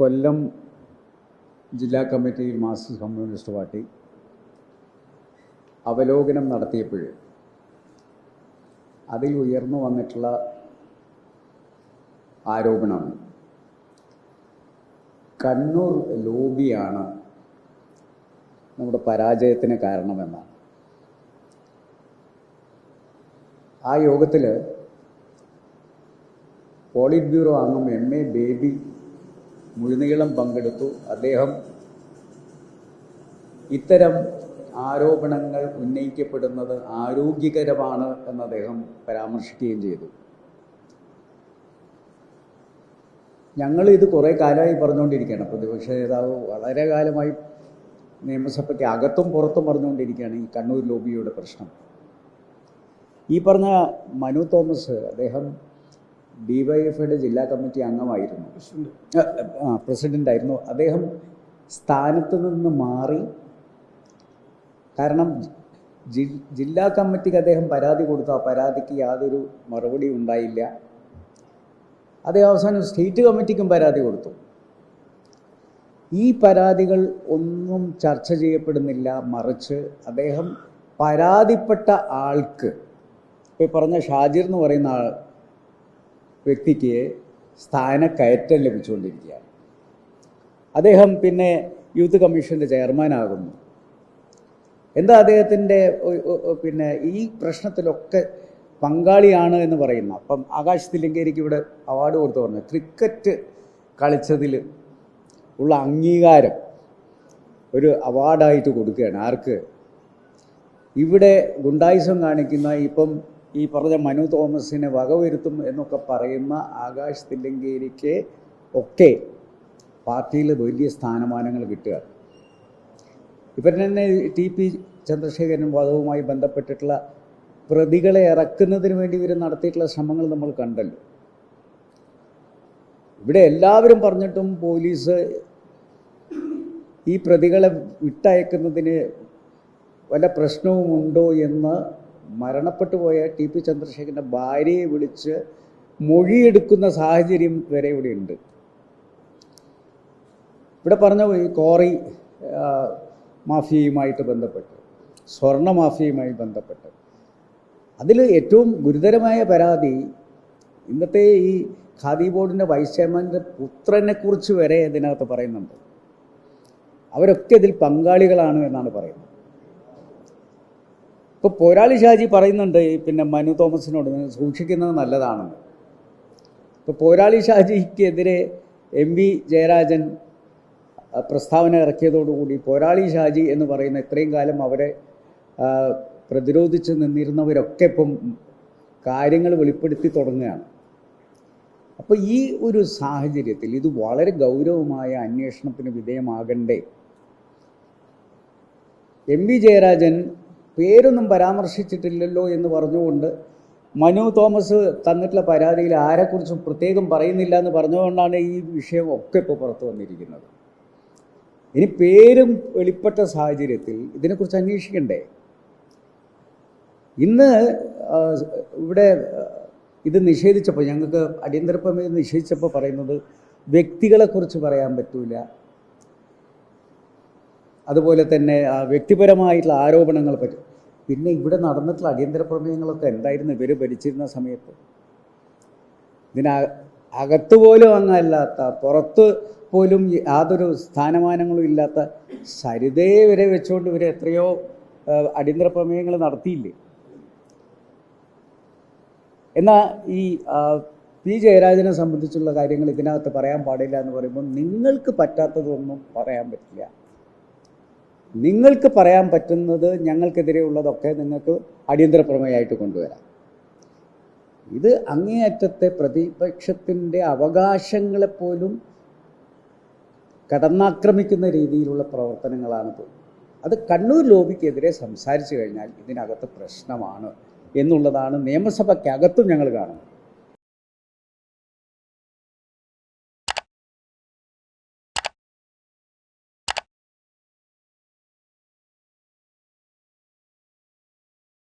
കൊല്ലം ജില്ലാ കമ്മിറ്റിയിൽ Marxist communist party അവലോകനം നടത്തിയപ്പോൾ അതിൽ ഉയർന്നു വന്നിട്ടുള്ള ആരോപണം. കണ്ണൂർ ലോബിയാണ് നമ്മുടെ പരാജയത്തിന് കാരണമെന്നാണ്. ആ യോഗത്തിൽ പോളിറ്റ് ബ്യൂറോ അംഗം എം എ ബേബി മുഴുനീളം പങ്കെടുത്തു. അദ്ദേഹം ഇത്തരം ആരോപണങ്ങൾ ഉന്നയിക്കപ്പെടുന്നത് ആരോഗ്യകരമാണ് എന്ന് അദ്ദേഹം പരാമർശിക്കുകയും ചെയ്തു. ഞങ്ങൾ ഇത് കുറേ കാലമായി പറഞ്ഞുകൊണ്ടിരിക്കുകയാണ്. പ്രതിപക്ഷ നേതാവ് വളരെ കാലമായി നിയമസഭയ്ക്ക് അകത്തും പുറത്തും പറഞ്ഞുകൊണ്ടിരിക്കുകയാണ് ഈ കണ്ണൂർ ലോബിയുടെ പ്രശ്നം. ഈ പറഞ്ഞ മനു തോമസ് അദ്ദേഹം ഡി വൈ ജില്ലാ കമ്മിറ്റി അംഗമായിരുന്നു. പ്രസിഡന്റ്. ആയിരുന്നു അദ്ദേഹം സ്ഥാനത്ത് നിന്ന് മാറി. കാരണം ജി- ജില്ലാ കമ്മിറ്റിക്ക് അദ്ദേഹം പരാതി കൊടുത്തു. ആ പരാതിക്ക് യാതൊരു മറുപടി ഉണ്ടായില്ല. അതേ അവസാനം സ്റ്റേറ്റ് കമ്മിറ്റിക്കും പരാതി കൊടുത്തു. ഈ പരാതികൾ ഒന്നും ചർച്ച ചെയ്യപ്പെടുന്നില്ല. മറിച്ച് അദ്ദേഹം പരാതിപ്പെട്ട ആൾക്ക് ഇപ്പോൾ പറഞ്ഞ ഷാജിർ എന്ന് പറയുന്ന ആൾ വ്യക്തിക്ക് സ്ഥാനക്കയറ്റം ലഭിച്ചുകൊണ്ടിരിക്കുകയാണ്. അദ്ദേഹം പിന്നെ യൂത്ത് കമ്മീഷന്റെ ചെയർമാനാകുന്നു എന്താ അദ്ദേഹത്തിന്റെ പിന്നെ ഈ പ്രശ്നത്തിലൊക്കെ പങ്കാളിയാണ് എന്ന് പറയുന്ന. അപ്പം ആകാശ് തില്ലങ്കേരിക്ക് ഇവിടെ അവാർഡ് കൊടുത്തു പറഞ്ഞു. ക്രിക്കറ്റ് കളിച്ചതിൽ ഉള്ള അംഗീകാരം ഒരു അവാർഡായിട്ട് കൊടുക്കുകയാണ്. ആർക്ക്? ഇവിടെ ഗുണ്ടായുസം കാണിക്കുന്ന ഇപ്പം ഈ പറഞ്ഞ മനു തോമസിനെ വകവരുത്തും എന്നൊക്കെ പറയുന്ന ആകാശ് തില്ലങ്കേരിക്ക് ഒക്കെ പാർട്ടിയിൽ വലിയ സ്ഥാനമാനങ്ങൾ കിട്ടുക. ഇപ്പം തന്നെ ടി പി ചന്ദ്രശേഖരൻ വധവുമായി ബന്ധപ്പെട്ടിട്ടുള്ള പ്രതികളെ ഇറക്കുന്നതിന് വേണ്ടി ഇവർ നടത്തിയിട്ടുള്ള ശ്രമങ്ങൾ നമ്മൾ കണ്ടല്ലോ. ഇവിടെ എല്ലാവരും പറഞ്ഞിട്ടും പോലീസ് ഈ പ്രതികളെ വിട്ടയക്കുന്നതിന് വല്ല പ്രശ്നവുമുണ്ടോ എന്ന് മരണപ്പെട്ടു പോയ ടി പി ചന്ദ്രശേഖരന്റെ ഭാര്യയെ വിളിച്ച് മൊഴിയെടുക്കുന്ന സാഹചര്യം വരെ ഇവിടെ ഉണ്ട് ഇവിടെ പറഞ്ഞ കോറി മാഫിയയുമായിട്ട് ബന്ധപ്പെട്ട് സ്വർണ മാഫിയയുമായി ബന്ധപ്പെട്ട്. അതിൽ ഏറ്റവും ഗുരുതരമായ പരാതി ഇന്നത്തെ ഈ ഖാദി ബോർഡിന്റെ വൈസ് ചെയർമാന്റെ പുത്രനെക്കുറിച്ച് വരെ ഇതിനകത്ത് പറയുന്നുണ്ട്. അവരൊക്കെ ഇതിൽ പങ്കാളികളാണ് എന്നാണ് പറയുന്നത്. ഇപ്പോൾ പോരാളി ഷാജി പറയുന്നുണ്ട് പിന്നെ മനു തോമസിനോട് "നിങ്ങൾ സൂക്ഷിക്കുന്നത് നല്ലതാണെന്ന്. ഇപ്പോൾ പോരാളി ഷാജിക്കെതിരെ എം വി ജയരാജൻ പ്രസ്താവന ഇറക്കിയതോടുകൂടി പോരാളി ഷാജി എന്ന് പറയുന്ന ഇത്രയും കാലം അവരെ പ്രതിരോധിച്ച് നിന്നിരുന്നവരൊക്കെ ഇപ്പം കാര്യങ്ങൾ വെളിപ്പെടുത്തി തുടങ്ങുകയാണ്. അപ്പോൾ ഈ ഒരു സാഹചര്യത്തിൽ ഇത് വളരെ ഗൗരവമായ അന്വേഷണത്തിന് വിധേയമാകണ്ടേ? എം വി ജയരാജൻ പേരൊന്നും പരാമർശിച്ചിട്ടില്ലല്ലോ എന്ന് പറഞ്ഞുകൊണ്ട് മനു തോമസ് തന്നിട്ടുള്ള പരാതിയിൽ ആരെക്കുറിച്ചും പ്രത്യേകം പറയുന്നില്ല എന്ന് പറഞ്ഞുകൊണ്ടാണ് ഈ വിഷയം ഒക്കെ ഇപ്പോൾ പുറത്തു വന്നിരിക്കുന്നത്. ഇനി പേരും വെളിപ്പെട്ട സാഹചര്യത്തിൽ ഇതിനെക്കുറിച്ച് അന്വേഷിക്കണ്ടേ? ഇന്ന് ഇവിടെ ഇത് നിഷേധിച്ചപ്പോൾ ഞങ്ങൾക്ക് അടിയന്തരപ്പം ഇത് നിഷേധിച്ചപ്പോൾ പറയുന്നത് വ്യക്തികളെക്കുറിച്ച് പറയാൻ പറ്റൂല. അതുപോലെ തന്നെ വ്യക്തിപരമായിട്ടുള്ള ആരോപണങ്ങൾ പറ്റും പിന്നെ ഇവിടെ നടന്നിട്ടുള്ള അടിയന്തര പ്രമേയങ്ങളൊക്കെ എന്തായിരുന്നു? ഇവർ ഭരിച്ചിരുന്ന സമയത്ത്. ഇതിന അകത്ത് പോലും അങ്ങല്ലാത്ത പുറത്ത് പോലും യാതൊരു സ്ഥാനമാനങ്ങളും ഇല്ലാത്ത സരിതയെ വരെ വെച്ചുകൊണ്ട് ഇവർ എത്രയോ അടിയന്തര പ്രമേയങ്ങൾ നടത്തിയില്ലേ? എന്നാൽ ഈ പി ജയരാജനെ സംബന്ധിച്ചുള്ള കാര്യങ്ങൾ ഇതിനകത്ത് പറയാൻ പാടില്ല എന്ന് പറയുമ്പോൾ നിങ്ങൾക്ക് പറ്റാത്തതൊന്നും പറയാൻ പറ്റില്ല. നിങ്ങൾക്ക് പറയാൻ പറ്റുന്നത് ഞങ്ങൾക്കെതിരെ ഉള്ളതൊക്കെ നിങ്ങൾക്ക് അടിയന്തര പ്രമേയമായിട്ട് കൊണ്ടുവരാം. ഇത് അങ്ങേയറ്റത്തെ പ്രതിപക്ഷത്തിന്റെ അവകാശങ്ങളെപ്പോലും കടന്നാക്രമിക്കുന്ന രീതിയിലുള്ള പ്രവർത്തനങ്ങളാണ് അത് കണ്ണൂർ ലോബിക്കെതിരെ സംസാരിച്ചു കഴിഞ്ഞാൽ ഇതിനകത്ത് പ്രശ്നമാണ് എന്നുള്ളതാണ് നിയമസഭയ്ക്കകത്തും ഞങ്ങൾ കാണുന്നത്.